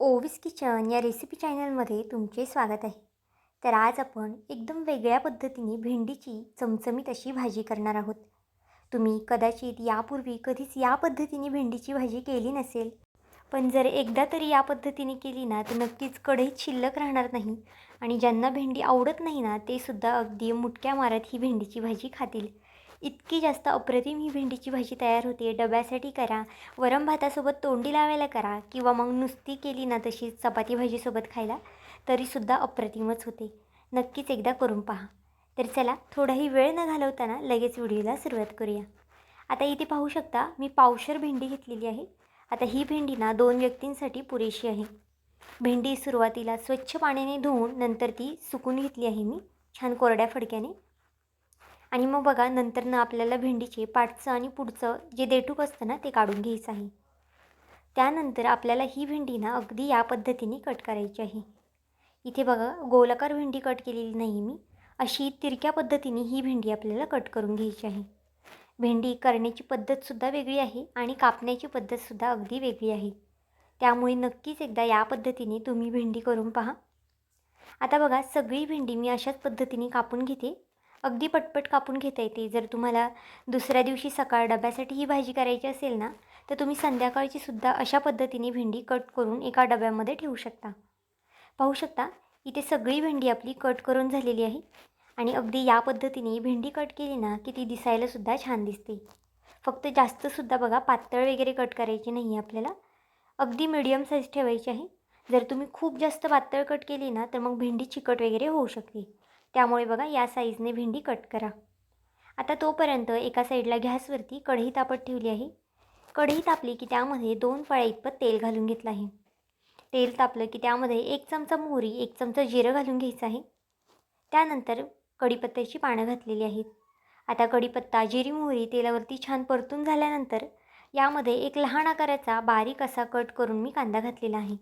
Ovis kitchen या recipe चॅनलमध्ये तुमचे स्वागत आहे. तर आज आपण एकदम वेगळ्या पद्धतीने भेंडीची चमचमीत अशी भाजी करणार आहोत. तुम्ही कदाचित यापूर्वी कधीच या पद्धतीने भेंडीची भाजी केली नसेल. पण जर एकदा तरी या पद्धतीने केली ना तर नक्कीच कढईत शिल्लक राहणार नाही आणि ज्यांना भेंडी आवडत नाही ना ते सुद्धा अगदी मुटक्या मारत ही भेंडीची भाजी खातील. इतकी जास्त अप्रतिम ही भेंडीची भाजी तयार होते. डब्यासाठी करा वरम भातासोबत तोंडी लावायला करा किंवा मग नुसती केली ना तशी चपाती भाजीसोबत खायला तरीसुद्धा अप्रतिमच होते. नक्कीच एकदा करून पहा. तर चला थोडाही वेळ न घालवताना लगेच व्हिडिओला सुरुवात करूया. आता इथे पाहू शकता मी पावशर भेंडी घेतलेली आहे. आता ही भेंडी ना दोन व्यक्तींसाठी पुरेशी आहे. भेंडी सुरुवातीला स्वच्छ पाण्याने धुवून नंतर ती सुकून घेतली आहे मी छान कोरड्या फडक्याने. आणि मग बघा नंतरनं आपल्याला भेंडीचे पाठचं आणि पुढचं जे देठूक असतं ना ते काढून घ्यायचं आहे. त्यानंतर आपल्याला ही भेंडी ना अगदी या पद्धतीने कट करायची आहे. इथे बघा गोलाकार भेंडी कट केलेली नाही मी. अशी तिरक्या पद्धतीने ही भेंडी आपल्याला कट करून घ्यायची आहे. भेंडी करण्याची पद्धतसुद्धा वेगळी आहे आणि कापण्याची पद्धतसुद्धा अगदी वेगळी आहे. त्यामुळे नक्कीच एकदा या पद्धतीने तुम्ही भेंडी करून पहा. आता बघा सगळी भेंडी मी अशाच पद्धतीने कापून घेते. अगदी पटपट कापून घेता येते. जर तुम्हाला दुसऱ्या दिवशी सकाळ डब्यासाठी ही भाजी करायची असेल ना तर तुम्ही संध्याकाळची सुद्धा अशा पद्धतीने भेंडी कट करून एका डब्यामध्ये ठेवू शकता. पाहू शकता इथे सगळी भेंडी आपली कट करून झालेली आहे आणि अगदी या पद्धतीने भेंडी कट केली ना की ती दिसायलासुद्धा छान दिसते. फक्त जास्तसुद्धा बघा पातळ वगैरे कट करायची नाही आपल्याला. अगदी मिडियम साईज ठेवायची आहे. जर तुम्ही खूप जास्त पातळ कट केली ना तर मग भेंडी चिकट वगैरे होऊ शकते. त्यामुळे बघा या साईजने भेंडी कट करा. आता तोपर्यंत एका साईडला गॅसवरती कढई तापत ठेवली आहे. कढई तापली की त्यामध्ये दोन फळ्या इतपत तेल घालून घेतलं आहे. तेल तापलं की त्यामध्ये एक चमचा मोहरी एक चमचा जिरं घालून घ्यायचं आहे. त्यानंतर कढीपत्त्याची पानं घातलेली आहेत. आता कढीपत्ता जिरी मोहरी तेलावरती छान परतून झाल्यानंतर यामध्ये एक लहान आकाराचा बारीक असा कट करून मी कांदा घातलेला आहे.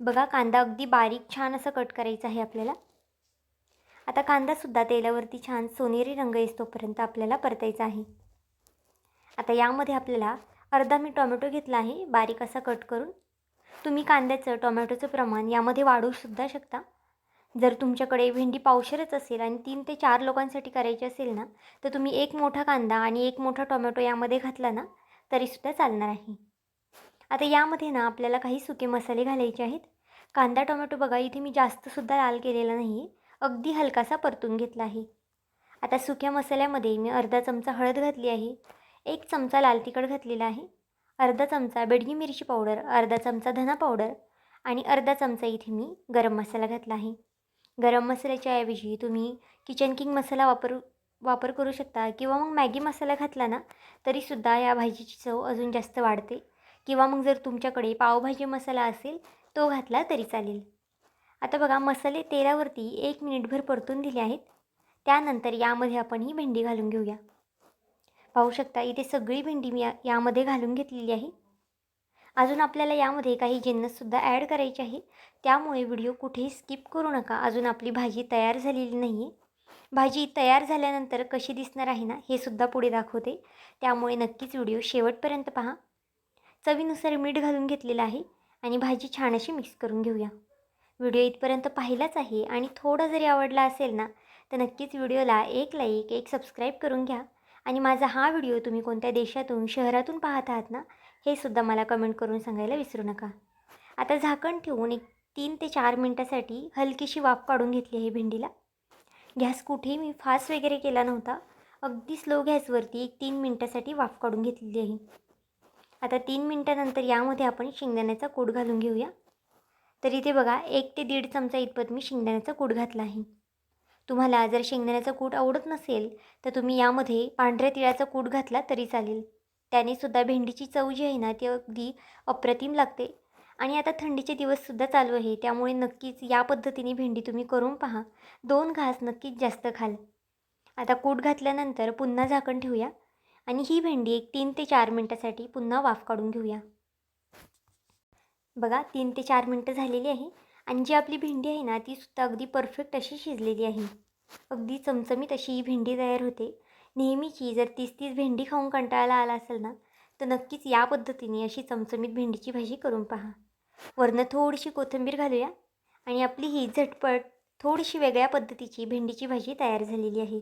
बघा कांदा अगदी बारीक छान असं कट करायचा आहे आपल्याला. आता कांदासुद्धा तेलावरती छान सोनेरी रंग येतोपर्यंत आपल्याला परतायचा आहे. आता यामध्ये आपल्याला अर्धा मी टोमॅटो घेतला आहे बारीक असा कट करून. तुम्ही कांद्याचं टोमॅटोचं प्रमाण यामध्ये वाढवूसुद्धा शकता. जर तुमच्याकडे भेंडी पावशरच असेल आणि तीन ते चार लोकांसाठी करायची असेल ना तर तुम्ही एक मोठा कांदा आणि एक मोठा टोमॅटो यामध्ये घातला ना तरीसुद्धा चालणार आहे. आता यामध्ये ना आपल्याला काही सुके मसाले घालायचे आहेत. कांदा टोमॅटो बघा इथे मी जास्तसुद्धा लाल केलेला नाही आहे अगदी हलकासा परतून घेतला आहे. आता सुक्या मसाल्यामध्ये मी अर्धा चमचा हळद घातली आहे. एक चमचा लाल तिखट घातलेला आहे. अर्धा चमचा बेडगी मिरची पावडर अर्धा चमचा धना पावडर आणि अर्धा चमचा इथे मी गरम मसाला घातला आहे. गरम मसाल्याच्या ऐवजी तुम्ही किचन किंग मसाला वापरू वापर करू शकता किंवा मग मॅगी मसाला घातला ना तरीसुद्धा या भाजीची चव अजून जास्त वाढते. किंवा मग जर तुमच्याकडे पावभाजी मसाला असेल तो घातला तरी चालेल. आता बघा मसाले तेलावरती एक मिनिटभर परतून दिले आहेत. त्यानंतर यामध्ये आपण ही भेंडी घालून घेऊया. पाहू शकता इथे सगळी भेंडी मी या यामध्ये घालून घेतलेली आहे. अजून आपल्याला यामध्ये काही जिन्नससुद्धा ॲड करायचे आहे त्यामुळे व्हिडिओ कुठेही स्किप करू नका. अजून आपली भाजी तयार झालेली नाही आहे भाजी तयार झाल्यानंतर कशी दिसणार आहे ना हे सुद्धा पुढे दाखवते. त्यामुळे नक्कीच व्हिडिओ शेवटपर्यंत पहा. चवीनुसार मीठ घालून घेतलेलं आहे आणि भाजी छान अशी मिक्स करून घेऊया. व्हिडिओ इथपर्यंत पाहिलाच आहे आणि थोडा जरी आवडला असेल ना तर नक्कीच व्हिडिओला एक लाईक एक सबस्क्राईब करून घ्या. आणि माझा हा व्हिडिओ तुम्ही कोणत्या देशातून शहरातून पाहत आहात ना हे सुद्धा मला कमेंट करून सांगायला विसरू नका. आता झाकण ठेवून एक तीन ते चार मिनटासाठी हलकीशी वाफ काढून घेतली आहे भेंडीला. गॅस कुठेही मी फास्ट वगैरे केला नव्हता. अगदी स्लो गॅसवरती एक तीन मिनटासाठी वाफ काढून घेतलेली आहे. आता तीन मिनटानंतर यामध्ये आपण शेंगदाण्याचा कूट घालून घेऊया. तर इथे बघा एक ते दीड चमचा इतपत मी शेंगदाण्याचा कूट घातला आहे. तुम्हाला जर शेंगदाण्याचा कूट आवडत नसेल तर तुम्ही यामध्ये पांढऱ्या तिळाचा कूट घातला तरी चालेल. त्याने सुद्धा भेंडीची चव जी आहे ना ती अगदी अप्रतिम लागते. आणि आता थंडीचे दिवससुद्धा चालू आहे त्यामुळे नक्कीच या पद्धतीने भेंडी तुम्ही करून पहा. दोन घास नक्कीच जास्त खाल. आता कूट घातल्यानंतर पुन्हा झाकण ठेवूया. आणि ही भेंडी एक तीन ते चार मिनटासाठी पुन्हा वाफ काढून घेऊया. बघा तीन ते चार मिनटं झालेली आहे आणि जी आपली भेंडी आहे ना ती सुद्धा अगदी परफेक्ट अशी शिजलेली आहे. अगदी चमचमीत अशी ही भेंडी तयार होते. नेहमीची जर तीस तीस भेंडी खाऊन कंटाळाला आला असेल ना तर नक्कीच या पद्धतीने अशी चमचमीत भेंडीची भाजी करून पहा. वरनं थोडीशी कोथिंबीर घालूया आणि आपली ही झटपट थोडीशी वेगळ्या पद्धतीची भेंडीची भाजी तयार झालेली आहे.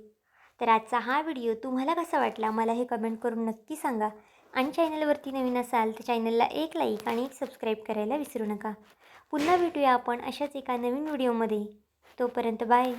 तर आजचा हा व्हिडिओ तुम्हाला कसा वाटला मला हे कमेंट करून नक्की सांगा. आणि चॅनलवरती नवीन असाल तर चॅनलला एक लाईक आणि एक सबस्क्राईब करायला विसरू नका. पुन्हा भेटूया आपण अशाच एका नवीन व्हिडिओमध्ये. तोपर्यंत बाय